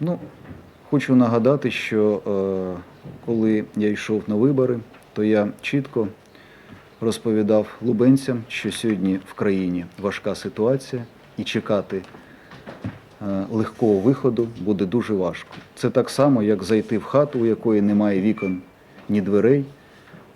Ну, хочу нагадати, що е, коли я йшов на вибори, то я чітко розповідав лубенцям, що сьогодні в країні важка ситуація і чекати е, легкого виходу буде дуже важко. Це так само, як зайти в хату, у якої немає вікон ні дверей,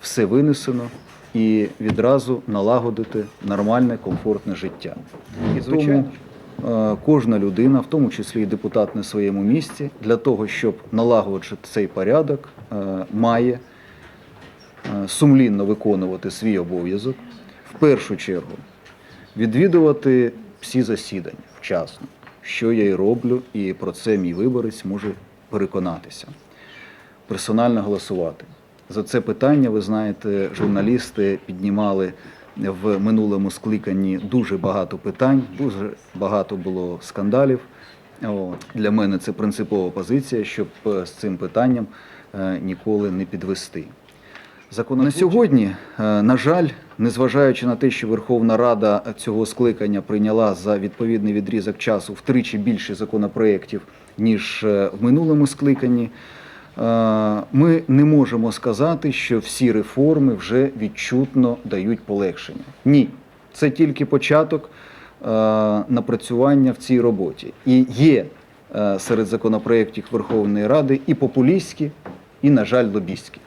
все винесено і відразу налагодити нормальне, комфортне життя. І е, кожна людина, в тому числі і депутат на своєму місці, для того, щоб налагоджити цей порядок, е, має е, сумлінно виконувати свій обов'язок, в першу чергу відвідувати всі засідання вчасно, що я і роблю, і про це мій виборець може переконатися. Персонально голосувати. За це питання, ви знаєте, журналісти піднімали в минулому скликанні дуже багато питань, дуже багато було скандалів. Для мене це принципова позиція, щоб е, з цим питанням е, ніколи не підвести. На сьогодні, е, на жаль, незважаючи на те, що Верховна Рада цього скликання прийняла за відповідний відрізок часу втричі більше законопроєктів, ніж в минулому скликанні, ми не можемо сказати, що всі реформи вже відчутно дають полегшення. Ні, це тільки початок напрацювання в цій роботі. І є е, серед законопроєктів Верховної Ради і популістські, і, на жаль, лобістські.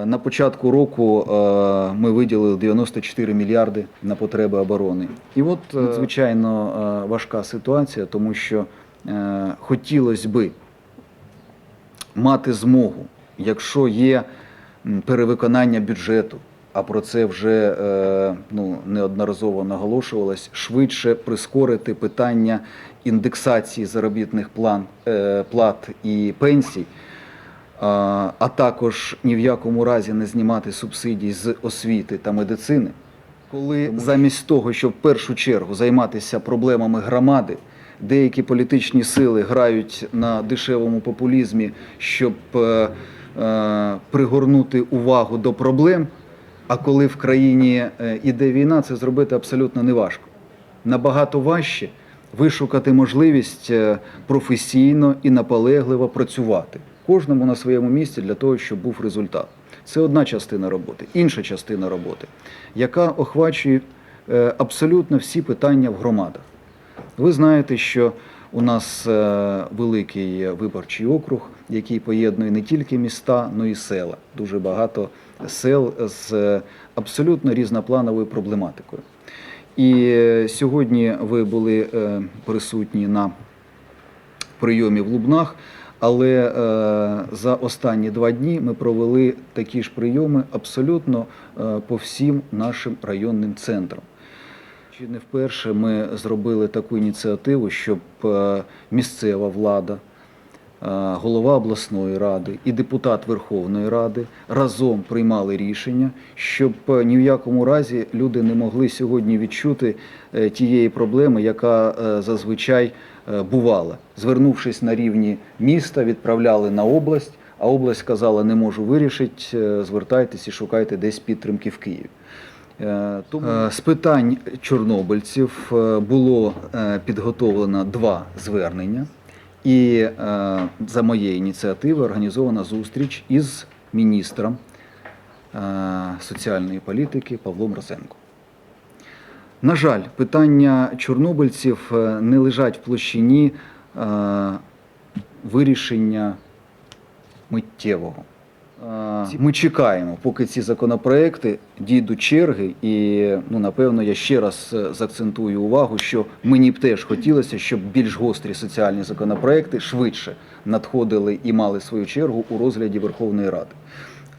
Е, На початку року е, ми виділили 94 мільярди на потреби оборони. І от надзвичайно е, важка ситуація, тому що хотілося би мати змогу, якщо є перевиконання бюджету, а про це вже е, ну, неодноразово наголошувалось, швидше прискорити питання індексації заробітних план, е, плат і пенсій а а також ні в якому разі не знімати субсидій з освіти та медицини, коли замість того, щоб в першу чергу займатися проблемами громади, деякі політичні сили грають на дешевому популізмі, щоб е, е, пригорнути увагу до проблем. А коли в країні е, іде війна, це зробити абсолютно неважко. Набагато важче вишукати можливість е, професійно і наполегливо працювати кожному на своєму місці для того, щоб був результат. Це одна частина роботи, інша частина роботи, яка охвачує е, абсолютно всі питання в громадах. Ви знаєте, що у нас е, великий виборчий округ, який поєднує не тільки міста, але й села. Дуже багато сел з е, абсолютно різноплановою проблематикою. І е, сьогодні ви були присутні на прийомі в Лубнах, але за останні два дні ми провели такі ж прийоми абсолютно по всім нашим районним центрам. Чи не вперше ми зробили таку ініціативу, щоб е, місцева влада, е, голова обласної ради і депутат Верховної Ради разом приймали рішення, щоб е, ні в якому разі люди не могли сьогодні відчути тієї проблеми, яка зазвичай бувала. Звернувшись на рівні міста, відправляли на область, а область сказала, не можу вирішити, звертайтесь і шукайте десь підтримки в Києві. Е, е, з питань чорнобильців е, було підготовлено два звернення, і за моєї ініціативи організована зустріч із міністром соціальної політики Павлом Розенко. На жаль, питання чорнобильців не лежать в площині вирішення миттєвого. Е, Ми чекаємо, поки ці законопроекти дійдуть черги, і ну напевно я ще раз е, заакцентую увагу, що мені б теж хотілося, щоб більш гострі соціальні законопроекти швидше надходили і мали свою чергу у розгляді Верховної Ради.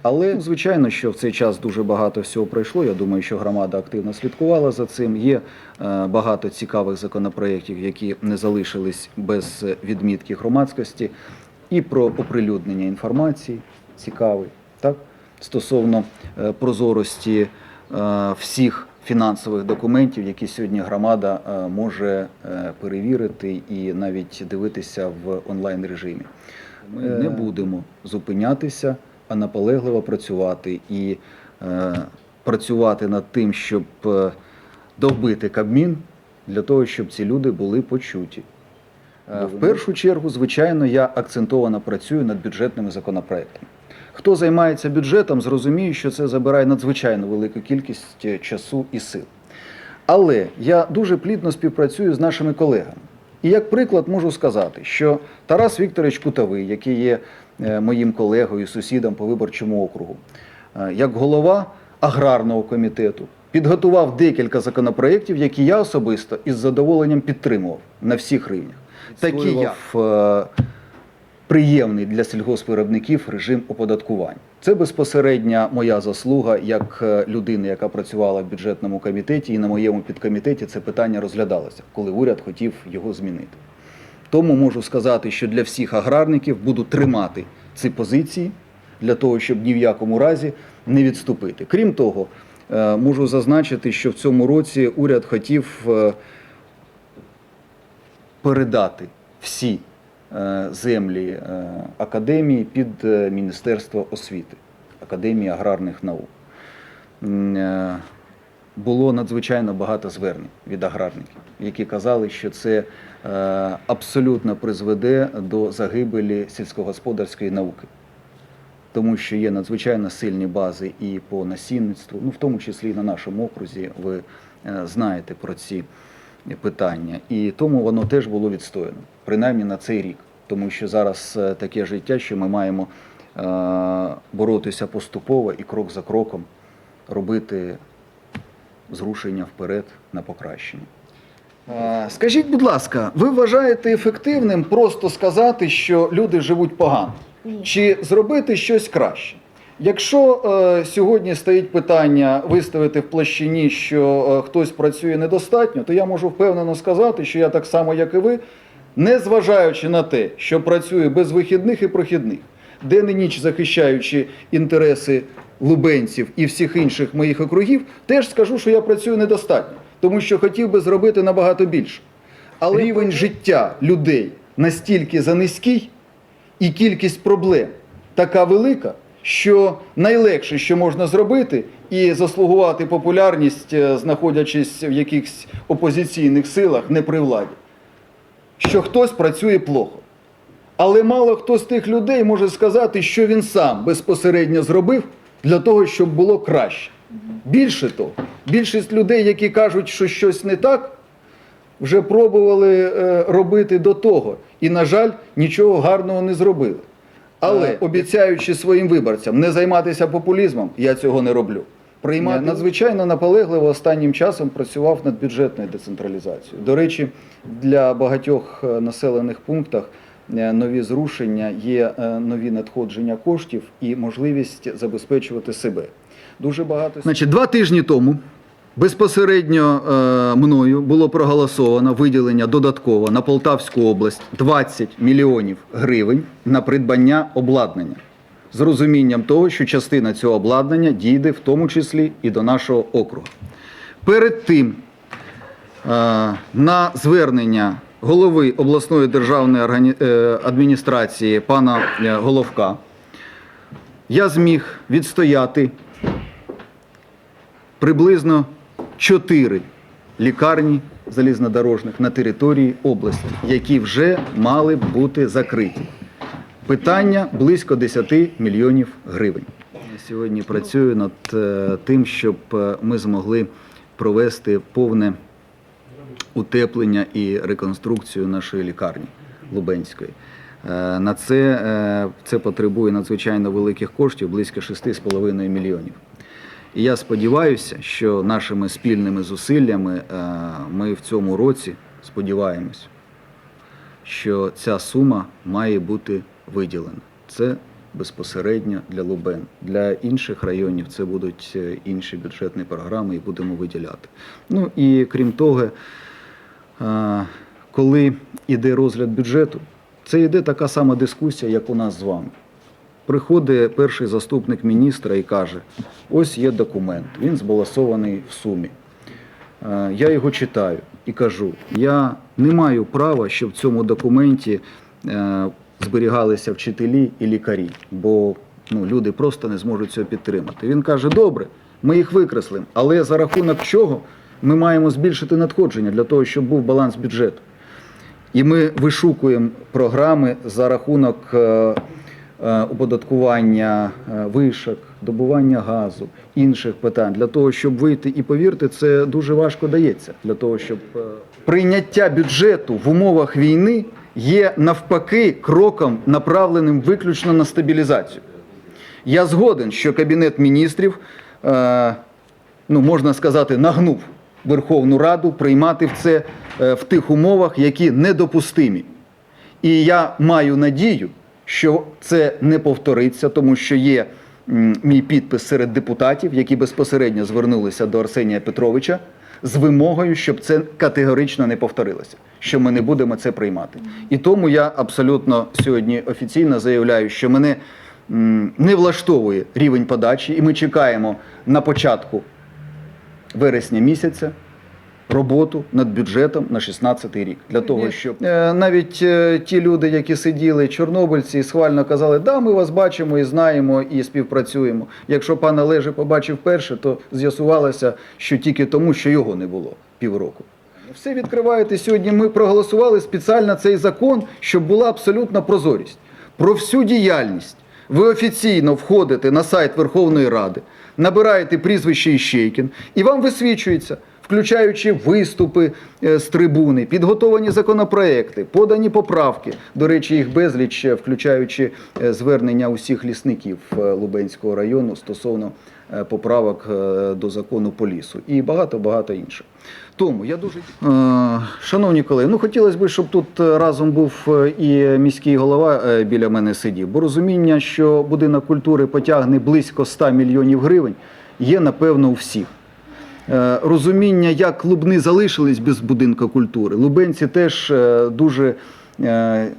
Але звичайно, що в цей час дуже багато всього пройшло. Я думаю, що громада активно слідкувала за цим. Є е, багато цікавих законопроєктів, які не залишились без відмітки громадськості, і про оприлюднення інформації цікавий, так стосовно е, прозорості е, всіх фінансових документів, які сьогодні громада е, може перевірити і навіть дивитися в онлайн режимі. Ми не будемо зупинятися, а наполегливо працювати і працювати над тим, щоб довбити Кабмін для того, щоб ці люди були почуті. В першу чергу, звичайно, я акцентовано працюю над бюджетними законопроектами. Хто займається бюджетом, зрозуміє, що це забирає надзвичайно велику кількість е, часу і сил. Але я дуже плідно співпрацюю з нашими колегами. І як приклад можу сказати, що Тарас Вікторович Кутовий, який є е, моїм колегою, сусідом по виборчому округу, е, як голова аграрного комітету, підготував декілька законопроєктів, які я особисто із задоволенням підтримував на всіх рівнях. Такі як приємний для сільгоспвиробників режим оподаткування. Це безпосередня моя заслуга як е, людини, яка працювала в бюджетному комітеті, і на моєму підкомітеті це питання розглядалося, коли уряд хотів його змінити. Тому можу сказати, що для всіх аграрників буду тримати ці позиції для того, щоб ні в якому разі не відступити. Крім того, е, можу зазначити, що в цьому році уряд хотів е, передати всі землі е, академії під е, Міністерство освіти, Академії аграрних наук. Е, Було надзвичайно багато звернень від аграрників, які казали, що це е, абсолютно призведе до загибелі сільськогосподарської науки тому що є надзвичайно сильні бази і по насінництву, ну в тому числі і на нашому окрузі. Ви е, знаєте про ці питання, і тому воно теж було відстояно, принаймні на цей рік, тому що зараз е, таке життя, що ми маємо е, боротися поступово і крок за кроком робити зрушення вперед на покращення. Е, Скажіть, будь ласка, ви вважаєте ефективним просто сказати, що люди живуть погано? Чи зробити щось краще? Якщо е, сьогодні стоїть питання виставити в площині, що е, хтось працює недостатньо, то я можу впевнено сказати, що я так само, як і ви, не зважаючи на те, що працюю без вихідних і прохідних, день і ніч захищаючи інтереси лубенців і всіх інших моїх округів, теж скажу, що я працюю недостатньо, тому що хотів би зробити набагато більше. Але рівень життя людей настільки занизький, і кількість проблем така велика, що найлегше, що можна зробити, і заслугувати популярність, е, знаходячись в якихось опозиційних силах, не при владі, що хтось працює плохо. Але мало хто з тих людей може сказати, що він сам безпосередньо зробив для того, щоб було краще. Більше того, більшість людей, які кажуть, що щось не так, вже пробували е, робити до того. І, на жаль, нічого гарного не зробили. Але обіцяючи своїм виборцям не займатися популізмом, я цього не роблю. Приймати надзвичайно наполегливо останнім часом працював над бюджетною децентралізацією. До речі, для багатьох е, населених пунктах е, нові зрушення є е, нові надходження коштів і можливість забезпечувати себе. Дуже багато Значить, два тижні тому безпосередньо е, мною було проголосовано виділення додатково на Полтавську область 20 мільйонів гривень на придбання обладнання. З розумінням того, що частина цього обладнання дійде в тому числі і до нашого округу. Перед тим е, на звернення голови обласної державної органі- е, адміністрації пана е, Головка я зміг відстояти приблизно 4 лікарні залізнодорожних на території області, які вже мали б бути закриті. Питання близько 10 мільйонів гривень. Я сьогодні працюю над е, тим, щоб е, ми змогли провести повне утеплення і реконструкцію нашої лікарні Лубенської. Е, На це, це потребує надзвичайно великих коштів, близько 6,5 мільйонів. І я сподіваюся, що нашими спільними зусиллями е, ми в цьому році сподіваємось, що ця сума має бути виділена. Це безпосередньо для Лубен. Для інших районів це будуть е, інші бюджетні програми і будемо виділяти. Ну і крім того, е, коли йде розгляд бюджету, це йде така сама дискусія, як у нас з вами. Приходить перший заступник міністра і каже: ось є документ, він збалансований в сумі. Е, Я його читаю і кажу: я не маю права, щоб в цьому документі е, зберігалися вчителі і лікарі, бо ну, люди просто не зможуть цього підтримати. Він каже: добре, ми їх викреслимо, але за рахунок чого ми маємо збільшити надходження для того, щоб був баланс бюджету. І ми вишукуємо програми за рахунок е, оподаткування е, вишок, добування газу, інших питань для того, щоб вийти і повірте, це дуже важко дається. Для того, щоб е, прийняття бюджету в умовах війни є навпаки кроком, направленим виключно на стабілізацію. Я згоден, що Кабінет міністрів, е, ну можна сказати, нагнув Верховну Раду приймати в це е, в тих умовах, які недопустимі. І я маю надію, що це не повториться, тому що є мій підпис серед депутатів, які безпосередньо звернулися до Арсенія Петровича з вимогою, щоб це категорично не повторилося, що ми не будемо це приймати. І тому я абсолютно сьогодні офіційно заявляю, що мене не влаштовує рівень подачі, і ми чекаємо на початку вересня місяця роботу над бюджетом на 16 рік. Для того, щоб е, навіть е, ті люди, які сиділи, чорнобильці, схвально казали, да, ми вас бачимо і знаємо, і співпрацюємо. Якщо пан Олеже побачив перше, то з'ясувалося, що тільки тому, що його не було півроку. Все відкриваєте сьогодні. Ми проголосували спеціально цей закон, щоб була абсолютна прозорість. Про всю діяльність ви офіційно входите на сайт Верховної Ради, набираєте прізвище Іщейкін, і вам висвічується, включаючи виступи е, з трибуни, підготовані законопроекти, подані поправки. До речі, їх безліч, е, включаючи е, звернення усіх лісників Лубенського району стосовно поправок до закону по лісу і багато-багато інших. Тому я дуже шановні колеги, ну хотілося б, щоб тут разом був і міський голова біля мене сидів, бо розуміння, що будинок культури потягне близько 100 мільйонів гривень, є напевно у всіх. Е, Розуміння, як Лубни залишились без будинку культури. Лубенці теж е, дуже е,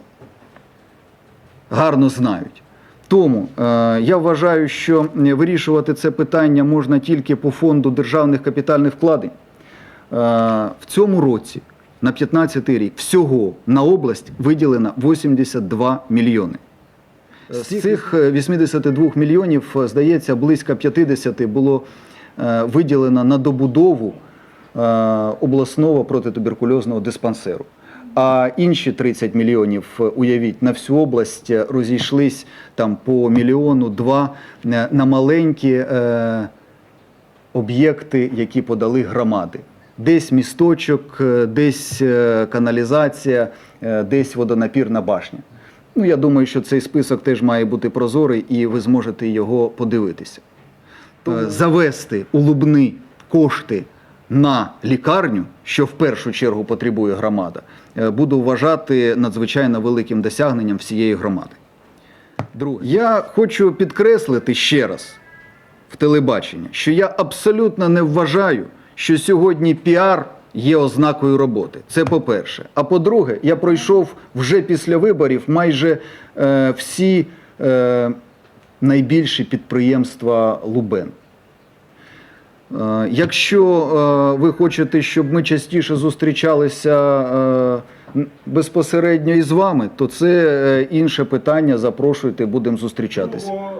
гарно знають. Тому я вважаю, що вирішувати це питання можна тільки по фонду державних капітальних вкладень. В цьому році, на 15 рік, всього на область виділено 82 мільйони. З цих е, 82 мільйонів, здається, близько 50 було е, виділено на добудову е, обласного протитуберкульозного диспансеру. А інші 30 мільйонів, е, уявіть, на всю область розійшлись там по мільйону два на маленькі е, об'єкти, які подали громади. Десь місточок, десь каналізація, десь водонапірна башня. Ну, я думаю, що цей список теж має бути прозорий, і ви зможете його подивитися. Е, Завести у Лубни кошти на лікарню, що в першу чергу потребує громада, е, буду вважати надзвичайно великим досягненням всієї громади. Друге, я хочу підкреслити ще раз в телебаченні, що я абсолютно не вважаю, що сьогодні піар є ознакою роботи. Це по-перше. А по-друге, я пройшов вже після виборів майже е, всі е, найбільші підприємства Лубен. Е, Якщо е, ви хочете, щоб ми частіше зустрічалися е, безпосередньо із вами, то це інше питання. Запрошуйте, будемо зустрічатися. О,